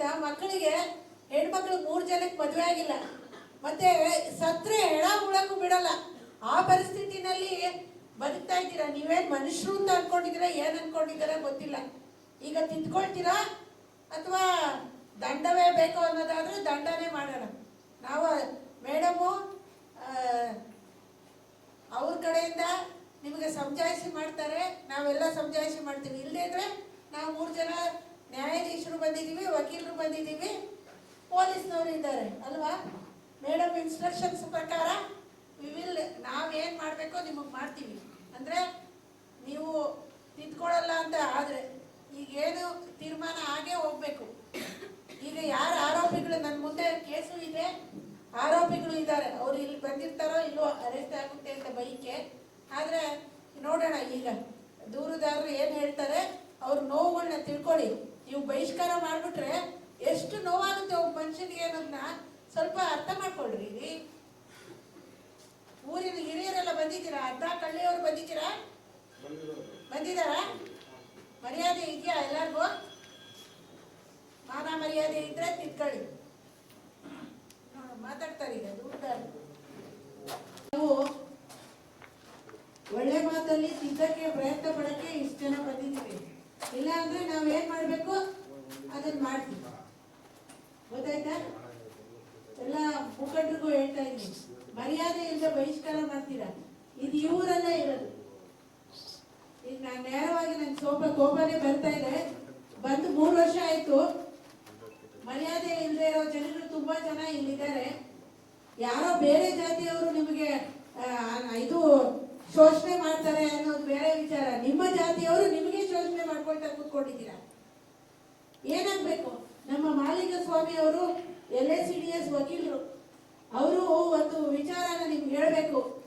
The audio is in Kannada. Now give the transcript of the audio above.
ಕಾರಣದಿಂದ ಮಕ್ಕಳಿಗೆ ಹೆಣ್ಮಕ್ಳು ಮೂರು ಜನಕ್ಕೆ ಮದುವೆ ಆಗಿಲ್ಲ. ಮತ್ತೆ ಸತ್ರೆ ಹೆಣ ಉಳಕ್ಕೂ ಬಿಡಲ್ಲ. ಆ ಪರಿಸ್ಥಿತಿನಲ್ಲಿ ಬದುಕ್ತಾ ಇದ್ದೀರಾ? ನೀವೇನು ಮನುಷ್ಯರು ಅಂತ ಅನ್ಕೊಂಡಿದ್ದೀರಾ? ಏನ್ ಅನ್ಕೊಂಡಿದ್ದೀರಾ ಗೊತ್ತಿಲ್ಲ. ಈಗ ತಿದ್ಕೊಳ್ತೀರಾ? ಅಥವಾ ದಂಡವೇ ಬೇಕು ಅನ್ನೋದಾದ್ರೂ ದಂಡನೇ ಮಾಡೋಣ. ನಾವು, ಮೇಡಮು ಅವ್ರ ಕಡೆಯಿಂದ ನಿಮಗೆ ಸಮಜಾಯಿಸಿ ಮಾಡ್ತಾರೆ. ನಾವೆಲ್ಲ ಸಮಜಾಯಿಸಿ ಮಾಡ್ತೀವಿ. ಇಲ್ಲದೇ ಇದ್ರೆ ನಾವು ಮೂರು ಜನ ನ್ಯಾಯಾಧೀಶರು ಬಂದಿದ್ದೀವಿ, ವಕೀಲರು ಬಂದಿದ್ದೀವಿ, ಪೊಲೀಸ್ನವರು ಇದ್ದಾರೆ, ಅಲ್ವಾ? ಮೇಡಮ್ ಇನ್ಸ್ಟ್ರಕ್ಷನ್ಸ್ ಪ್ರಕಾರ ವಿ ವಿಲ್ ನಾವೇನು ಮಾಡಬೇಕೋ ನಿಮಗೆ ಮಾಡ್ತೀವಿ. ಅಂದರೆ ನೀವು ತಿದ್ಕೊಳ್ಳಲ್ಲ ಅಂತ, ಆದರೆ ಈಗೇನು ತೀರ್ಮಾನ ಆಗೇ ಹೋಗ್ಬೇಕು. ಈಗ ಯಾರು ಆರೋಪಿಗಳು ನನ್ನ ಮುಂದೆ ಕೇಸು ಇದೆ, ಆರೋಪಿಗಳು ಇದ್ದಾರೆ, ಅವ್ರು ಇಲ್ಲಿ ಬಂದಿರ್ತಾರೋ ಇಲ್ಲೋ ಅರೆಸ್ಟ್ ಆಗುತ್ತೆ ಅಂತ ಬೈಕೆ. ಆದರೆ ನೋಡೋಣ ಈಗ. ದೂರುದಾರರು ಏನು ಹೇಳ್ತಾರೆ, ಅವ್ರ ನೋವುಗಳನ್ನ ತಿಳ್ಕೊಳ್ಳಿ. ನೀವು ಬಹಿಷ್ಕಾರ ಮಾಡಿಬಿಟ್ರೆ ಎಷ್ಟು ನೋವಾಗುತ್ತೆ ಒಬ್ಬ ಮನುಷ್ಯನಿಗೆ ಅನ್ನೋದನ್ನ ಸ್ವಲ್ಪ ಅರ್ಥ ಮಾಡ್ಕೊಳ್ರಿ ಊರಿನ ಹಿರಿಯರೆಲ್ಲ ಬಂದಿದ್ದೀರಾ? ಅರ್ಧ ಕಳ್ಳಿಯವರು ಬಂದಿದ್ದೀರಾ? ಬಂದಿದ್ದಾರಾ? ಮರ್ಯಾದೆ ಇದೆಯಾ ಎಲ್ಲರಿಗೂ? ಮಾನ ಮರ್ಯಾದೆ ಇದ್ರೆ ತಿಳ್ಕೊಳ್ಳಿ ಮಾತಾಡ್ತಾರೆ ಈಗ ಒಳ್ಳೆ ಮಾತಲ್ಲಿ ತಿದ್ದಕ್ಕೆ ಪ್ರಯತ್ನ ಪಡಕ್ಕೆ ಇಷ್ಟು ಜನ ಬಂದಿದ್ದೀವಿ. ಇಲ್ಲ ಅಂದ್ರೆ ನಾವ್ ಏನ್ ಮಾಡ್ಬೇಕು? ಅದನ್ನ ಮಾಡ್ತೀವಿ. ಗೊತ್ತಾಯ್ತಾ? ಎಲ್ಲ ಮುಖಂಡರಿಗೂ ಹೇಳ್ತಾ ಇದ್ದೀನಿ. ಮರ್ಯಾದೆ ಇಲ್ಲದೆ ಬಹಿಷ್ಕಾರ ಮಾಡ್ತೀರಾ? ಇದು ಇವರಲ್ಲೇ ಇರೋದು. ಈಗ ನಾನು ನೇರವಾಗಿ ನನ್ ಸೋಪ, ಕೋಪನೇ ಬರ್ತಾ ಇದೆ. ಬಂದು ಮೂರು ವರ್ಷ ಆಯ್ತು. ಮರ್ಯಾದೆ ಇಲ್ಲದೆ ಇರೋ ಜನರು ತುಂಬಾ ಜನ ಇಲ್ಲಿದ್ದಾರೆ. ಯಾರೋ ಬೇರೆ ಜಾತಿಯವರು ನಿಮಗೆ ಇದು ಶೋಷಣೆ ಮಾಡ್ತಾರೆ ಅನ್ನೋದು ಬೇರೆ ವಿಚಾರ. ನಿಮ್ಮ ನಿಮಗೆ ಅಂತ ಕೂತ್ಕೊಂಡಿದ್ದೀರಾ? ಏನಾಗ್ಬೇಕು? ನಮ್ಮ ಮಾಲಿಕ ಸ್ವಾಮಿ ಅವರು ಎಲ್ ಎಸ್ ಡಿ ಎಸ್ ವಕೀಲರು. ಅವರು ಒಂದು ವಿಚಾರನ ನಿಮ್ಗೆ ಹೇಳಬೇಕು.